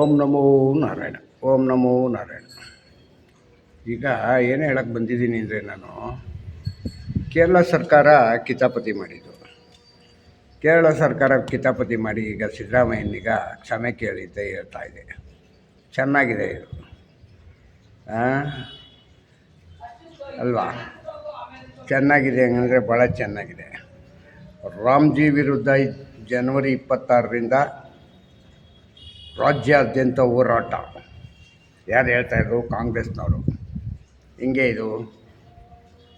ಓಂ ನಮೋ ನಾರಾಯಣ, ಓಂ ನಮೋ ನಾರಾಯಣ. ಈಗ ಏನು ಹೇಳಕ್ಕೆ ಬಂದಿದ್ದೀನಿ ಅಂದರೆ ನಾನು, ಕೇರಳ ಸರ್ಕಾರ ಕಿತಾಪತಿ ಮಾಡಿದ್ದು. ಕೇರಳ ಸರ್ಕಾರ ಕಿತಾಪತಿ ಮಾಡಿ ಈಗ ಸಿದ್ದರಾಮಯ್ಯನಿಗ ಕ್ಷಮೆ ಕೇಳಿದ್ದೆ ಹೇಳ್ತಾ ಇದೆ. ಚೆನ್ನಾಗಿದೆ ಇದು? ಅಲ್ವಾ? ಚೆನ್ನಾಗಿದೆ ಹಂಗಂದರೆ ಭಾಳ ಚೆನ್ನಾಗಿದೆ. ರಾಮ್ಜಿ ವಿರುದ್ಧ ಜನವರಿ ಇಪ್ಪತ್ತಾರರಿಂದ ರಾಜ್ಯಾದ್ಯಂತ ಹೋರಾಟ. ಯಾರು ಹೇಳ್ತಾಯಿದ್ರು ಕಾಂಗ್ರೆಸ್ನವರು. ಹಿಂಗೆ ಇದು?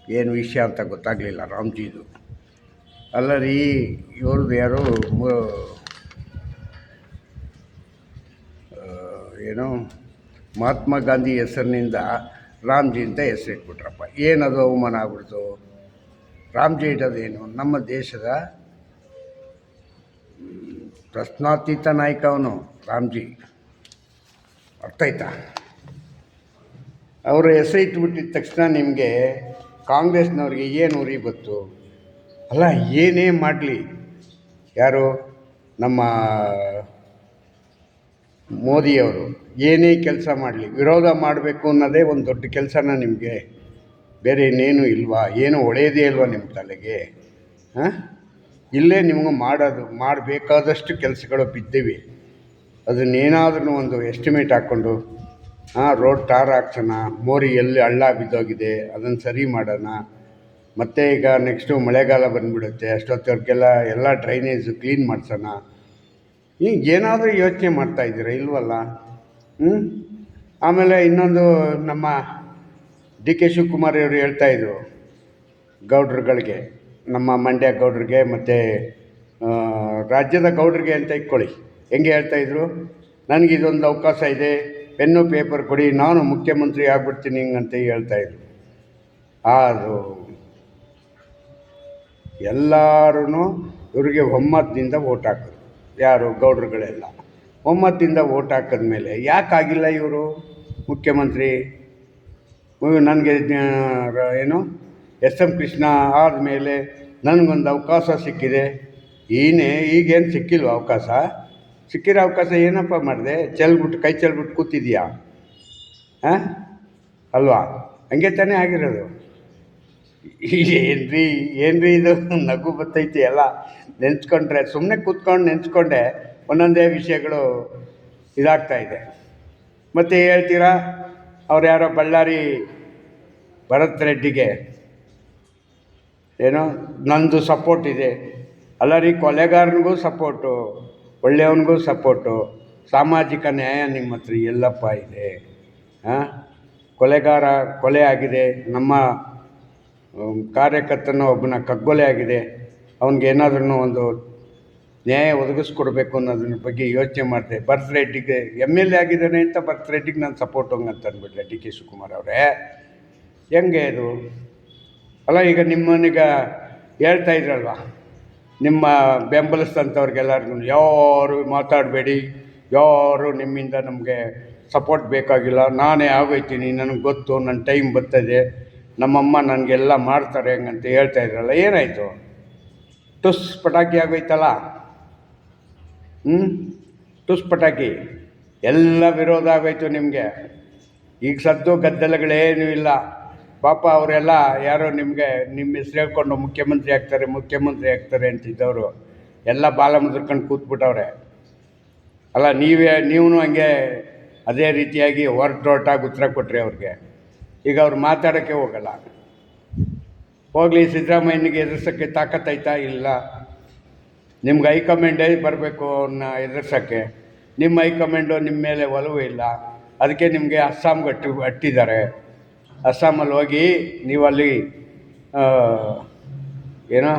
ಏನು ವಿಷಯ ಅಂತ ಗೊತ್ತಾಗಲಿಲ್ಲ ರಾಮ್ಜಿದು. ಅಲ್ಲ ರೀ ಇವ್ರದ್ದು ಯಾರು ಏನು? ಮಹಾತ್ಮ ಗಾಂಧಿ ಹೆಸರಿನಿಂದ ರಾಮ್ಜಿ ಅಂತ ಹೆಸರಿಟ್ಬಿಟ್ರಪ್ಪ. ಏನದು ಅವಮಾನ ಆಗ್ಬಿಡ್ತು? ರಾಮ್ಜಿ ಇಡೋದೇನು ನಮ್ಮ ದೇಶದ ಪ್ರಶ್ನಾತೀತ ನಾಯಕ ಅವನು, ರಾಮ್ಜಿ. ಅರ್ಥ ಆಯ್ತಾ? ಅವರು ಹೆಸರು ಇಟ್ಬಿಟ್ಟಿದ ತಕ್ಷಣ ನಿಮಗೆ ಕಾಂಗ್ರೆಸ್ನವ್ರಿಗೆ ಏನು ಉರಿ ಬತ್ತು ಅಲ್ಲ, ಏನೇ ಮಾಡಲಿ. ಯಾರು? ನಮ್ಮ ಮೋದಿಯವರು. ಏನೇ ಕೆಲಸ ಮಾಡಲಿ. ವಿರೋಧ ಮಾಡಬೇಕು ಅನ್ನೋದೇ ಒಂದು ದೊಡ್ಡ ಕೆಲಸನ ನಿಮಗೆ. ಬೇರೆ ಇನ್ನೇನು ಇಲ್ವಾ? ಏನು ಒಳ್ಳೆಯದೇ ಇಲ್ವಾ ನಿಮ್ಮ ತಲೆಗೆ? ಹಾಂ? ಇಲ್ಲೇ ನಿಮಗೆ ಮಾಡೋದು, ಮಾಡಬೇಕಾದಷ್ಟು ಕೆಲಸಗಳು ಬಿದ್ದಿವೆ. ಅದನ್ನೇನಾದ್ರೂ ಒಂದು ಎಸ್ಟಿಮೇಟ್ ಹಾಕ್ಕೊಂಡು ಹಾಂ ರೋಡ್ ಟಾರ್ ಹಾಕ್ಸೋಣ, ಮೋರಿ ಎಲ್ಲಿ ಹಳ್ಳ ಬಿದ್ದೋಗಿದೆ, ಅದನ್ನು ಸರಿ ಮಾಡೋಣ. ಮತ್ತು ಈಗ ನೆಕ್ಸ್ಟು ಮಳೆಗಾಲ ಬಂದುಬಿಡುತ್ತೆ ಅಷ್ಟೊತ್ತವ್ರಿಗೆಲ್ಲ ಎಲ್ಲ ಡ್ರೈನೇಜು ಕ್ಲೀನ್ ಮಾಡಿಸೋಣ. ಈಗ ಏನಾದರೂ ಯೋಚನೆ ಮಾಡ್ತಾಯಿದ್ದೀರಾ ಇಲ್ವಲ್ಲ? ಹ್ಞೂ ಆಮೇಲೆ ಇನ್ನೊಂದು ನಮ್ಮ ಡಿ ಕೆ ಶಿವಕುಮಾರ್ ಅವರು ಹೇಳ್ತಾಯಿದ್ರು ಗೌಡ್ರುಗಳಿಗೆ. ನಮ್ಮ ಮಂಡ್ಯ ಗೌಡ್ರಿಗೆ ಮತ್ತು ರಾಜ್ಯದ ಗೌಡ್ರಿಗೆ ಅಂತ ಇಟ್ಕೊಳ್ಳಿ. ಹೆಂಗೆ ಹೇಳ್ತಾಯಿದ್ರು ನನಗೆ ಇದೊಂದು ಅವಕಾಶ ಇದೆ. ಪೆನ್ನು, ಪೇಪರ್ ಕೊಡಿ. ನಾನು ಮುಖ್ಯಮಂತ್ರಿ ಆಗ್ಬಿಡ್ತೀನಿ ಹಿಂಗಂತ ಹೇಳ್ತಾಯಿದ್ರು ಅದು ಎಲ್ಲರೂ ಇವರಿಗೆ ಒಮ್ಮತದಿಂದ ಓಟ್ ಹಾಕಿದ್ರು ಯಾರು? ಗೌಡ್ರುಗಳೆಲ್ಲ. ಒಮ್ಮತದಿಂದ ಓಟ್ ಹಾಕಿದ್ಮೇಲೆ ಯಾಕಾಗಿಲ್ಲ ಇವರು? ಮುಖ್ಯಮಂತ್ರಿ, ನನಗೆ ಏನು ಎಸ್ ಎಂ ಕೃಷ್ಣ ಆದಮೇಲೆ ನನಗೊಂದು ಅವಕಾಶ ಸಿಕ್ಕಿದೆ. ಈನೇ ಈಗೇನು ಸಿಕ್ಕಿಲ್ವ ಅವಕಾಶ? ಸಿಕ್ಕಿರೋ ಅವಕಾಶ ಏನಪ್ಪ ಮಾಡಿದೆ? ಚೆಲ್ಬಿಟ್ಟು, ಕೈ ಚೆಲ್ಬಿಟ್ಟು ಕೂತಿದ್ಯಾ ಹಾಂ? ಅಲ್ವಾ? ಹಂಗೆ ತಾನೇ ಆಗಿರೋದು. ಏನು ರೀ ಏನು ರೀ ಇದು? ನಗು ಬರ್ತೈತಿ ಎಲ್ಲ. ನೆನ್ಸ್ಕೊಂಡ್ರೆ ಸುಮ್ಮನೆ ಕೂತ್ಕೊಂಡು ನೆನ್ಸ್ಕೊಂಡೆ ಒಂದೊಂದೇ ವಿಷಯಗಳು ಇದಾಗ್ತಾ ಇದೆ. ಮತ್ತು ಹೇಳ್ತೀರಾ? ಅವ್ರು ಯಾರೋ ಬಳ್ಳಾರಿ ಭರತ್ ರೆಡ್ಡಿಗೆ. ಏನೋ ನಂದು ಸಪೋರ್ಟ್ ಇದೆ. ಅಲ್ಲ ರೀ ಕೊಲೆಗಾರನಿಗೂ ಸಪೋರ್ಟು ಒಳ್ಳೆಯವನಿಗೂ ಸಪೋರ್ಟು ಸಾಮಾಜಿಕ ನ್ಯಾಯ ನಿಮ್ಮ ಹತ್ರ ಎಲ್ಲಪ್ಪ ಇದೆ. ಹಾಂ ಕೊಲೆಗಾರ ಕೊಲೆ ಆಗಿದೆ. ನಮ್ಮ ಕಾರ್ಯಕರ್ತನ ಒಬ್ಬನ ಕಗ್ಗೊಲೆ ಆಗಿದೆ. ಅವನಿಗೆ ಏನಾದ್ರೂ ಒಂದು ನ್ಯಾಯ ಒದಗಿಸ್ಕೊಡ್ಬೇಕು ಅನ್ನೋದ್ರ ಬಗ್ಗೆ ಯೋಚನೆ ಮಾಡಿದೆ. ಭರತ್ ರೆಡ್ಡಿಗೆ ಎಂ ಎಲ್ ಎ ಆಗಿದ್ದಾನೆ ಅಂತ ಭರತ್ ರೆಡ್ಡಿಗೆ ನಾನು ಸಪೋರ್ಟ್ ಹಂಗಂತ ಅಂದ್ಬಿಟ್ರೆ ಡಿ ಕೆ ಶಿವಕುಮಾರ್ ಅವರೇ. ಹೆಂಗೆ ಇದು? ಅಲ್ಲ, ಈಗ ನಿಮ್ಮನ್ನೀಗ ಹೇಳ್ತಾ ಇದ್ರಲ್ವ? ನಿಮ್ಮ ಬೆಂಬಲಿಸಿದಂಥವ್ರಿಗೆಲ್ಲರಿಗೂ ಯಾರು ಮಾತಾಡಬೇಡಿ, ಯಾರು ನಿಮ್ಮಿಂದ ನಮಗೆ ಸಪೋರ್ಟ್ ಬೇಕಾಗಿಲ್ಲ, ನಾನೇ ಆಗೋಯ್ತೀನಿ, ನನಗೆ ಗೊತ್ತು ನನ್ನ ಟೈಮ್ ಬರ್ತದೆ, ನಮ್ಮಮ್ಮ ನನಗೆಲ್ಲ ಮಾಡ್ತಾರೆ ಹೆಂಗಂತ ಹೇಳ್ತಾ ಇದ್ರಲ್ಲ, ಏನಾಯಿತು? ಟುಸ್ ಪಟಾಕಿ ಆಗೋಯ್ತಲ್ಲ? ಹ್ಞೂ ಟುಸ್ ಪಟಾಕಿ? ಎಲ್ಲ ವಿರೋಧ ಆಗೋಯ್ತು ನಿಮಗೆ. ಈಗ ಸದ್ದು ಗದ್ದಲಗಳೇನೂ ಇಲ್ಲ. ಪಾಪ ಅವರೆಲ್ಲ ಯಾರೋ ನಿಮಗೆ ನಿಮ್ಮ ಹೆಸ್ರು ಹೇಳ್ಕೊಂಡು ಮುಖ್ಯಮಂತ್ರಿ ಆಗ್ತಾರೆ ಮುಖ್ಯಮಂತ್ರಿ ಆಗ್ತಾರೆ ಅಂತಿದ್ದವರು. ಎಲ್ಲ ಬಾಲ ಮುದ್ರಕೊಂಡು ಕೂತ್ಬಿಟ್ಟವ್ರೆ. ಅಲ್ಲ, ನೀವೇ ನೀವು ಹಂಗೆ ಅದೇ ರೀತಿಯಾಗಿ ಹೊರಟೊರಟಾಗಿ ಉತ್ತರ ಕೊಟ್ರಿ ಅವ್ರಿಗೆ. ಈಗ ಅವ್ರು ಮಾತಾಡೋಕ್ಕೆ ಹೋಗಲ್ಲ. ಹೋಗಲಿ, ಸಿದ್ದರಾಮಯ್ಯನಿಗೆ ಎದುರಿಸೋಕ್ಕೆ ತಾಕತ್ತೈತಾ ಇಲ್ಲ. ನಿಮ್ಗೆ ಹೈಕಮಾಂಡೇ ಬರಬೇಕು ಅವನ್ನ ಎದುರ್ಸೋಕ್ಕೆ ನಿಮ್ಮ ಹೈಕಮಾಂಡು ನಿಮ್ಮ ಮೇಲೆ ಒಲವು ಇಲ್ಲ. ಅದಕ್ಕೆ ನಿಮಗೆ ಅಸ್ಸಾಂಗೆ ಅಟ್ಟಿ ಅಟ್ಟಿದ್ದಾರೆ ಅಸ್ಸಾಮಲ್ಲಿ ಹೋಗಿ ನೀವು ಅಲ್ಲಿ ಏನೋ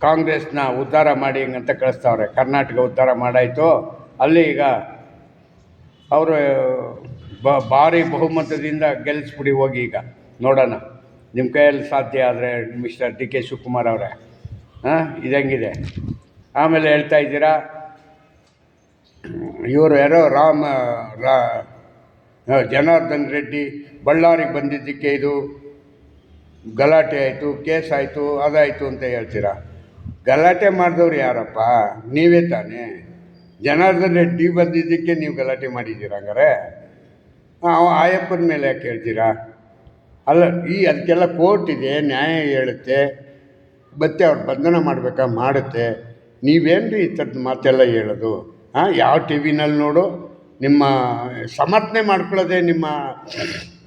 ಕಾಂಗ್ರೆಸ್ನ ಉದ್ಧಾರ ಮಾಡಿ ಹಿಂಗಂತ ಕಳಿಸ್ತಾವ್ರೆ. ಕರ್ನಾಟಕ ಉದ್ಧಾರ ಮಾಡಾಯಿತು. ಅಲ್ಲಿ ಈಗ ಅವರು, ಬ, ಭಾರಿ ಬಹುಮತದಿಂದ ಗೆಲ್ಲಿಸ್ಬಿಡಿ ಹೋಗಿ ಈಗ. ನೋಡೋಣ. ನಿಮ್ಮ ಕೈಯಲ್ಲಿ ಸಾಧ್ಯ ಆದರೆ ಮಿಸ್ಟರ್ ಡಿ ಕೆ ಶಿವಕುಮಾರ್ ಅವರೇ. ಹಾಂ ಇದಂಗಿದೆ. ಆಮೇಲೆ ಹೇಳ್ತಾ ಇದ್ದೀರಾ, ಇವರು ಯಾರೋ ರಾಮ, ರಾ ಜನಾರ್ದನ್ ರೆಡ್ಡಿ ಬಳ್ಳಾರಿಗೆ ಬಂದಿದ್ದಕ್ಕೆ ಇದು ಗಲಾಟೆ ಆಯಿತು, ಕೇಸ್ ಆಯಿತು, ಅದಾಯಿತು ಅಂತ ಹೇಳ್ತೀರಾ? ಗಲಾಟೆ ಮಾಡಿದವ್ರು ಯಾರಪ್ಪ? ನೀವೇ ತಾನೇ. ಜನಾರ್ದನ್ ರೆಡ್ಡಿ ಬಂದಿದ್ದಕ್ಕೆ ನೀವು ಗಲಾಟೆ ಮಾಡಿದ್ದೀರ ಹಂಗಾರೆ? ಅವ ಆಯಪ್ಪನ ಮೇಲೆ ಯಾಕೆ ಹೇಳ್ತೀರಾ? ಅಲ್ಲ, ಈ ಅದಕ್ಕೆಲ್ಲ ಕೋರ್ಟ್ ಇದೆ, ನ್ಯಾಯ ಹೇಳುತ್ತೆ, ಮತ್ತೆ ಅವ್ರು ಬಂಧನ ಮಾಡಬೇಕಾ, ಮಾಡುತ್ತೆ. ನೀವೇನು ರೀ ಈ ಥರದ ಮಾತೆಲ್ಲ ಹೇಳೋದು? ಹಾಂ ಯಾವ ಟಿ ವಿನಲ್ಲಿ ನೋಡು ನಿಮ್ಮ ಸಮರ್ಥನೆ ಮಾಡ್ಕೊಳ್ಳೋದೇ ನಿಮ್ಮ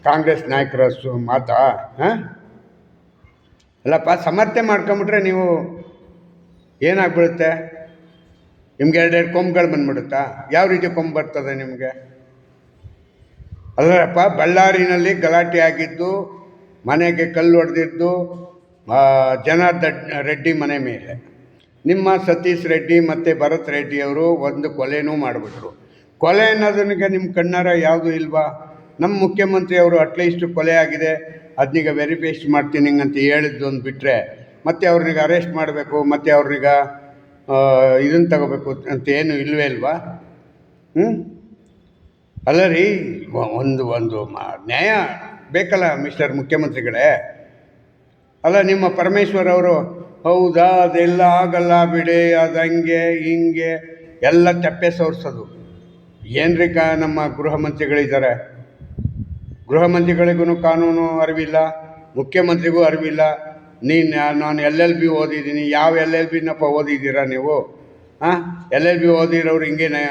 ಕಾಂಗ್ರೆಸ್ ನಾಯಕರ ಮಾತಾ, ಹಾಂ? ಅಲ್ಲಪ್ಪ, ಸಮರ್ಥನೆ ಮಾಡ್ಕೊಂಬಿಟ್ರೆ ನೀವು ಏನಾಗ್ಬಿಡುತ್ತೆ? ನಿಮ್ಗೆ ಎರಡೆರಡು ಕೊಂಬುಗಳು ಬಂದ್ಬಿಡುತ್ತಾ? ಯಾವ ರೀತಿ ಕೊಂಬು ಬರ್ತದೆ ನಿಮಗೆ? ಅಲ್ಲಪ್ಪ, ಬಳ್ಳಾರಿನಲ್ಲಿ ಗಲಾಟೆ ಆಗಿದ್ದು, ಮನೆಗೆ ಕಲ್ಲು ಹೊಡೆದಿದ್ದು ದಡ್, ರೆಡ್ಡಿ ಮನೆ ಮೇಲೆ. ನಿಮ್ಮ ಸತೀಶ್ ರೆಡ್ಡಿ ಮತ್ತು ಭರತ್ ರೆಡ್ಡಿಯವರು ಒಂದು ಕೊಲೆನೂ ಮಾಡಿಬಿಟ್ರು. ಕೊಲೆ ಅನ್ನೋದನಿಗೆ ನಿಮ್ಮ ಕಣ್ಣಾರ ಯಾವುದು ಇಲ್ವಾ? ನಮ್ಮ ಮುಖ್ಯಮಂತ್ರಿಯವರು ಅಟ್ಲೀಸ್ಟ್ ಕೊಲೆ ಆಗಿದೆ. ಅದನ್ನೀಗ ವೆರಿಫಿಕೇಷನ್ ಮಾಡ್ತೀನಿ ಅಂತ ಹೇಳಿದ್ದು ಒಂದು ಬಿಟ್ಟರೆ ಮತ್ತೆ ಅವ್ರಿಗೆ ಅರೆಸ್ಟ್ ಮಾಡಬೇಕು, ಮತ್ತು ಅವ್ರಿಗೆ ಇದನ್ನು ತಗೋಬೇಕು ಅಂತ ಏನು ಇಲ್ವೇ ಇಲ್ವಾ? ಹ್ಞೂ ಅಲ್ಲ ರೀ ಒಂದು ಒಂದು ನ್ಯಾಯ ಬೇಕಲ್ಲ ಮಿಸ್ಟರ್ ಮುಖ್ಯಮಂತ್ರಿಗಳೇ? ಅಲ್ಲ ನಿಮ್ಮ ಪರಮೇಶ್ವರ್ ಅವರು, ಹೌದಾ, ಅದೆಲ್ಲ ಆಗಲ್ಲ ಬಿಡಿ, ಅದು ಹಂಗೆ, ಹಿಂಗೆ, ಎಲ್ಲ ತೆಪ್ಪೆ ಸೋರ್ಸೋದು. ಏನ್ರಿ ಕಾ ನಮ್ಮ ಗೃಹ ಮಂತ್ರಿಗಳಿದ್ದಾರೆ ಗೃಹ ಮಂತ್ರಿಗಳಿಗೂ ಕಾನೂನು ಅರಿವಿಲ್ಲ, ಮುಖ್ಯಮಂತ್ರಿಗೂ ಅರಿವಿಲ್ಲ. ನೀನು ನಾನು ಎಲ್ ಎಲ್ ಬಿ ಓದಿದ್ದೀನಿ, ಯಾವ ಎಲ್ ಎಲ್ ಬಿನಪ್ಪ ಓದಿದ್ದೀರಾ ನೀವು? ಹಾಂ ಎಲ್ ಎಲ್ ಬಿ ಓದಿರೋರು ಹಿಂಗೆ ನ್ಯಾಯ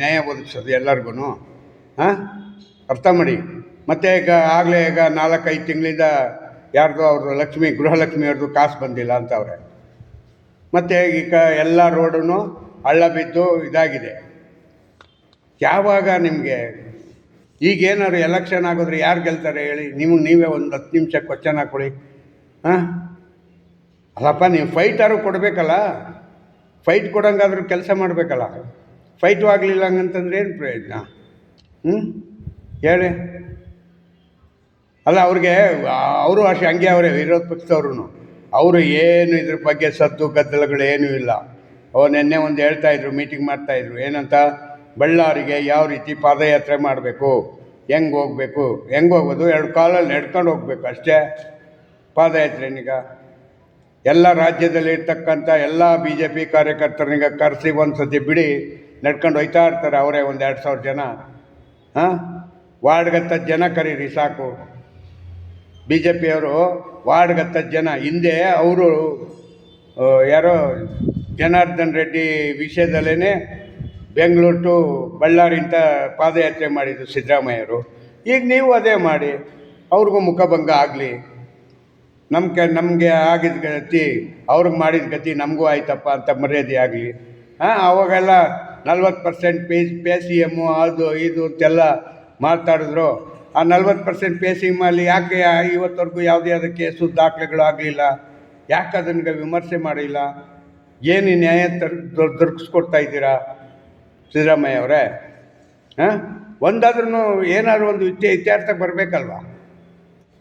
ನ್ಯಾಯ ಒದಗಿಸೋದು ಎಲ್ಲರಿಗೂ ಹಾಂ ಅರ್ಥ ಮಾಡಿ. ಮತ್ತು ಈಗ ಆಗಲೇ ಈಗ ನಾಲ್ಕೈದು ತಿಂಗಳಿಂದ ಯಾರ್ದು ಅವ್ರದ್ದು ಲಕ್ಷ್ಮಿ, ಗೃಹಲಕ್ಷ್ಮಿ ಅವ್ರದ್ದು ಕಾಸು ಬಂದಿಲ್ಲ ಅಂತವ್ರೆ. ಮತ್ತು ಈಗ ಎಲ್ಲ ರೋಡೂ ಹಳ್ಳ ಬಿದ್ದು ಇದಾಗಿದೆ. ಯಾವಾಗ ನಿಮಗೆ ಈಗೇನಾದ್ರು ಎಲೆಕ್ಷನ್ ಆಗಿದ್ರೆ ಯಾರು ಗೆಲ್ತಾರೆ ಹೇಳಿ? ನಿಮಗೆ ನೀವೇ ಒಂದು ಹತ್ತು ನಿಮಿಷ ಕ್ವಶನ್ ಹಾಕ್ಕೊಳ್ಳಿ ಹಾಂ? ಅಲ್ಲಪ್ಪ, ನೀವು ಫೈಟಾರು ಕೊಡಬೇಕಲ್ಲ? ಫೈಟ್ ಕೊಡೋಂಗಾದ್ರೂ ಕೆಲಸ ಮಾಡಬೇಕಲ್ಲ? ಫೈಟು ಆಗಲಿಲ್ಲ ಹಂಗಂತಂದ್ರೆ ಏನು ಪ್ರಯೋಜನ? ಹ್ಞೂ ಹೇಳಿ. ಅಲ್ಲ, ಅವ್ರಿಗೆ, ಅವರು ಅಷ್ಟೇ ಹಂಗೆ ಅವರೇ, ವಿರೋಧ ಪಕ್ಷದವ್ರು ಅವರು ಏನು ಇದ್ರ ಬಗ್ಗೆ ಸದ್ದು ಗದ್ದಲಗಳು ಏನೂ ಇಲ್ಲ. ಅವ್ರು ನಿನ್ನೆ ಒಂದು ಹೇಳ್ತಾ ಇದ್ರು ಮೀಟಿಂಗ್ ಮಾಡ್ತಾಯಿದ್ರು ಏನಂತ? ಬಳ್ಳಾರಿಗೆ ಯಾವ ರೀತಿ ಪಾದಯಾತ್ರೆ ಮಾಡಬೇಕು, ಹೆಂಗೆ ಹೋಗಬೇಕು, ಹೆಂಗೆ ಹೋಗೋದು, ಎರಡು ಕಾಲಲ್ಲಿ ನಡ್ಕೊಂಡು ಹೋಗ್ಬೇಕು ಅಷ್ಟೇ. ಪಾದಯಾತ್ರೆನೀಗ ಎಲ್ಲ ರಾಜ್ಯದಲ್ಲಿ ಇರ್ತಕ್ಕಂಥ ಎಲ್ಲ ಬಿ ಜೆ ಪಿ ಕಾರ್ಯಕರ್ತರನಿಗೆ ಕರೆಸಿ ಒಂದು ಸತಿ ಬಿಡಿ, ನಡ್ಕೊಂಡು ಹೋಯ್ತಾ ಇರ್ತಾರೆ ಅವರೇ ಒಂದು ಎರಡು ಸಾವಿರ ಜನ. ಹಾಂ? ವಾರ್ಡ್ಗತ್ತ ಜನ ಕರೀರಿ ಸಾಕು. ಬಿ ಜೆ ಪಿಯವರು ವಾರ್ಡ್ಗತ್ತ ಜನ. ಹಿಂದೆ ಅವರು ಯಾರೋ ಜನಾರ್ದನ್ ರೆಡ್ಡಿ ವಿಷಯದಲ್ಲೇ ಬೆಂಗಳೂರು ಟು ಬಳ್ಳಾರಿ ಅಂತ ಪಾದಯಾತ್ರೆ ಮಾಡಿದ್ದು ಸಿದ್ದರಾಮಯ್ಯರು. ಈಗ ನೀವು ಅದೇ ಮಾಡಿ, ಅವ್ರಿಗೂ ಮುಖಭಂಗ ಆಗಲಿ. ನಮ್ಮ ಕ, ನಮಗೆ ಆಗಿದ ಗತಿ, ಅವ್ರಿಗೆ ಮಾಡಿದ ಗತಿ ನಮಗೂ ಆಯ್ತಪ್ಪ ಅಂತ ಮರ್ಯಾದೆ ಆಗಲಿ. ಹಾಂ, ಅವಾಗೆಲ್ಲ ನಲ್ವತ್ತು percent pay pay C M, ಅದು, ಇದು ಅಂತೆಲ್ಲ ಮಾತಾಡಿದ್ರು. ಆ ನಲ್ವತ್ತು ಪರ್ಸೆಂಟ್ ಪೇ ಸಿ ಎಮ್ಮಲ್ಲಿ ಯಾಕೆ ಇವತ್ತವರೆಗೂ ಯಾವುದೇ ಆದ ಕೇಸು ದಾಖಲೆಗಳು ಆಗಲಿಲ್ಲ? ಯಾಕೆ ಅದನ್ನು ವಿಮರ್ಶೆ ಮಾಡಿಲ್ಲ? ಏನು ನ್ಯಾಯ ತರ್ ದೊರಕಿಸ್ಕೊಡ್ತಾ ಇದ್ದೀರಾ? ಸಿದ್ದರಾಮಯ್ಯ ಅವರೇ, ಹಾಂ? ಒಂದಾದ್ರೂ ಏನಾದರೂ ಒಂದು ಇತ್ಯ, ಇತ್ಯರ್ಥಕ್ಕೆ ಬರಬೇಕಲ್ವಾ?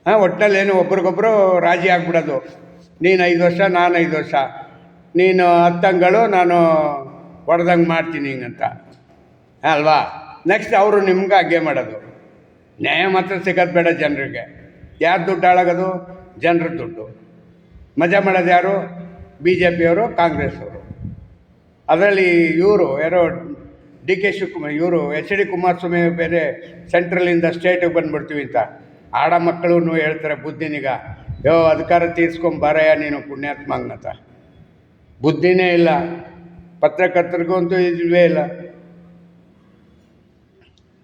ಹಾಂ? ಒಟ್ಟಿನಲ್ಲಿ ಏನು ಒಬ್ರಿಗೊಬ್ಬರು ರಾಜಿ ಆಗ್ಬಿಡೋದು. ನೀನು ಐದು ವರ್ಷ, ನಾನು ಐದು ವರ್ಷ. ನೀನು ಹತ್ತಂಗಳು ನಾನು ಹೊಡೆದಂಗೆ ಮಾಡ್ತೀನಿ ಹಿಂಗಂತ. ಅಲ್ವಾ? ನೆಕ್ಸ್ಟ್ ಅವರು ನಿಮ್ಗೆ ಹಾಗೆ ಮಾಡೋದು. ನ್ಯಾಯ ಮಾತ್ರ ಸಿಗೋದು ಬೇಡ ಜನರಿಗೆ. ಯಾರು ದುಡ್ಡು ಹಾಳಾಗೋದು? ಜನರ ದುಡ್ಡು. ಮಜಾ ಮಾಡೋದು ಯಾರು? ಬಿ ಜೆ ಪಿಯವರು ಕಾಂಗ್ರೆಸ್ ಅವರು ಅದರಲ್ಲಿ ಇವರು, ಯಾರೋ ಡಿ ಕೆ ಶಿವಕುಮಾರ್, ಇವರು ಎಚ್ ಡಿ ಕುಮಾರಸ್ವಾಮಿ ಬೇರೆ ಸೆಂಟ್ರಲಿಂದ ಸ್ಟೇಟಿಗೆ ಬಂದ್ಬಿಡ್ತೀವಿ ಅಂತ. ಆಡ ಮಕ್ಕಳು ಹೇಳ್ತಾರೆ ಬುದ್ಧಿನೀಗ, ಯೋ, ಅಧಿಕಾರ ತೀರ್ಸ್ಕೊಂಬಾರಯ್ಯ ನೀನು ಪುಣ್ಯಾತ್ಮ ಹಂಗಂತ ಬುದ್ಧಿನೇ ಇಲ್ಲ. ಪತ್ರಕರ್ತರಿಗೂ ಅಂತೂ ಇಲ್ವೇ ಇಲ್ಲ.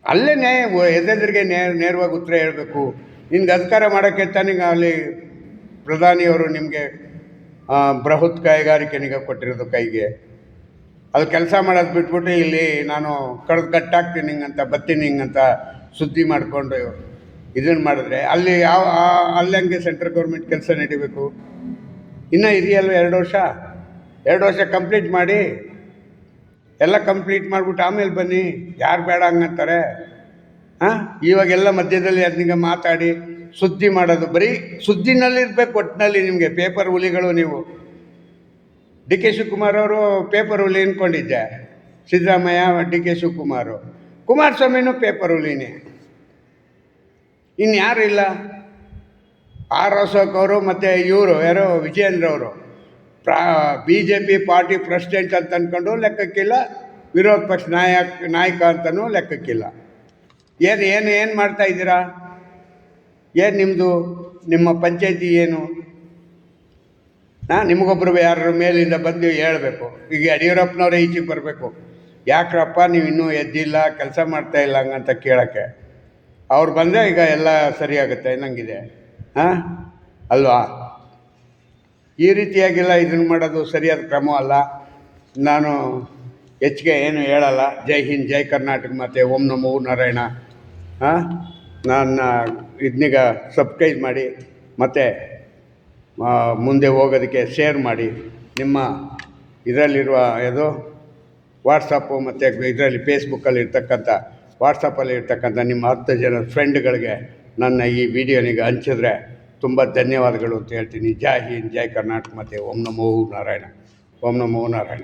ಅಲ್ಲೇ ನ್ಯಾಯ, ಎದೆದ್ರಿಗೆ ನೇ ನೇರವಾಗಿ ಉತ್ತರ ಹೇಳಬೇಕು. ನಿನ್ಗೆ ಅಧಿಕಾರ ಮಾಡೋಕ್ಕೆ ತಾನೀಗ ಅಲ್ಲಿ ಪ್ರಧಾನಿಯವರು ನಿಮಗೆ ಬೃಹತ್ ಕೈಗಾರಿಕೆ ನಿಗ ಕೊಟ್ಟಿರೋದು ಕೈಗೆ. ಅದು ಕೆಲಸ ಮಾಡೋದು ಬಿಟ್ಬಿಟ್ಟು ಇಲ್ಲಿ ನಾನು ಕಡ್ದು ಕಟ್ಟಾಕ್ತೀನಿ ಹಿಂಗಂತ ಬತ್ತೀನಿ ಹಿಂಗಂತ ಸುದ್ದಿ ಮಾಡಿಕೊಂಡು ಇದನ್ನು ಮಾಡಿದ್ರೆ ಅಲ್ಲಿ ಯಾವ ಅಲ್ಲಿ ಹಂಗೆ ಸೆಂಟ್ರಲ್ ಗೌರ್ಮೆಂಟ್ ಕೆಲಸ ನಡಿಬೇಕು. ಇನ್ನೂ ಇದೆಯಲ್ವ ಎರಡು ವರ್ಷ? ಎರಡು ವರ್ಷ ಕಂಪ್ಲೀಟ್ ಮಾಡಿ, ಎಲ್ಲ ಕಂಪ್ಲೀಟ್ ಮಾಡಿಬಿಟ್ಟು ಆಮೇಲೆ ಬನ್ನಿ, ಯಾರು ಬೇಡ ಹಂಗಂತಾರೆ. ಹಾಂ ಇವಾಗೆಲ್ಲ ಮಧ್ಯದಲ್ಲಿ ಅದನ್ನ ಮಾತಾಡಿ ಸುದ್ದಿ ಮಾಡೋದು, ಬರೀ ಸುದ್ದಿನಲ್ಲಿ ಇರಬೇಕು ಒಟ್ಟಿನಲ್ಲಿ ನಿಮಗೆ ಪೇಪರ್ ಹುಲಿಗಳು ನೀವು. ಡಿ ಕೆ ಶಿವಕುಮಾರ್ ಅವರು ಪೇಪರ್ ಹುಲಿ ಅಂದ್ಕೊಂಡಿದ್ದೆ ಸಿದ್ದರಾಮಯ್ಯ, ಡಿ ಕೆ ಶಿವಕುಮಾರು. ಕುಮಾರಸ್ವಾಮಿನೂ ಪೇಪರ್ ಹುಲಿನೇ ಇನ್ಯಾರು ಇಲ್ಲ? ಆರ್ ಅಶೋಕ್ ಅವರು ಮತ್ತು ಇವರು, ಯಾರೋ, ವಿಜಯೇಂದ್ರ ಅವರು. ಪ್ರಾ B J P party president ಅಂತ ಅಂದ್ಕೊಂಡು ಲೆಕ್ಕಕ್ಕಿಲ್ಲ, ವಿರೋಧ ಪಕ್ಷ ನಾಯಕ ನಾಯಕ ಅಂತಲೂ ಲೆಕ್ಕಕ್ಕಿಲ್ಲ. ಏನು ಏನು ಏನು ಮಾಡ್ತಾ ಇದ್ದೀರಾ? ಏನು ನಿಮ್ಮದು ನಿಮ್ಮ ಪಂಚಾಯತಿ ಏನು? ಹಾಂ ನಿಮಗೊಬ್ಬರು ಯಾರ ಮೇಲಿಂದ ಬಂದು ಹೇಳಬೇಕು. ಈಗ ಯಡಿಯೂರಪ್ಪನವರೇ ಈಚೆಗೆ ಬರಬೇಕು. ಯಾಕ್ರಪ್ಪ ನೀವು ಇನ್ನೂ ಎದ್ದಿಲ್ಲ, ಕೆಲಸ ಮಾಡ್ತಾ ಇಲ್ಲ ಹಂಗಂತ ಕೇಳೋಕ್ಕೆ. ಅವ್ರು ಬಂದರೆ ಈಗ ಎಲ್ಲ ಸರಿಯಾಗುತ್ತೆ, ನಂಗಿದೆ. ಹಾಂ? ಅಲ್ವಾ? ಈ ರೀತಿಯಾಗಿಲ್ಲ ಇದನ್ನು ಮಾಡೋದು ಸರಿಯಾದ ಕ್ರಮ ಅಲ್ಲ. ನಾನು ಹೆಚ್ಚಿಗೆ ಏನು ಹೇಳಲ್ಲ. ಜೈ ಹಿಂದ್, ಜೈ ಕರ್ನಾಟಕ ಮತ್ತು ಓಂ ನಮೋ ನಾರಾಯಣ. ಹಾಂ? ನಾನು ಇದನ್ನೀಗ ಸಬ್ಸ್ಕ್ರೈಬ್ ಮಾಡಿ. ಮತ್ತು ಮುಂದೆ ಹೋಗೋದಕ್ಕೆ ಶೇರ್ ಮಾಡಿ. ನಿಮ್ಮ ಇದರಲ್ಲಿರುವ ಯಾವುದು? ವಾಟ್ಸಪ್ಪು ಮತ್ತು ಇದರಲ್ಲಿ ಫೇಸ್ಬುಕ್ಕಲ್ಲಿ ಇರ್ತಕ್ಕಂಥ ವಾಟ್ಸಪ್ಪಲ್ಲಿ ಇರ್ತಕ್ಕಂಥ ನಿಮ್ಮ ಹತ್ತು ಜನ ಫ್ರೆಂಡ್ಗಳಿಗೆ ನನ್ನ ಈ ವಿಡಿಯೋನಿಗೆ ಹಂಚಿದ್ರೆ ತುಂಬ ಧನ್ಯವಾದಗಳು ಅಂತ ಹೇಳ್ತೀನಿ. ಜೈ ಹಿಂದ್, ಜೈ ಕರ್ನಾಟಕ, ಮತ್ತು ಓಂ ನಮೋ ನಾರಾಯಣ, ಓಂ ನಮೋ ನಾರಾಯಣ.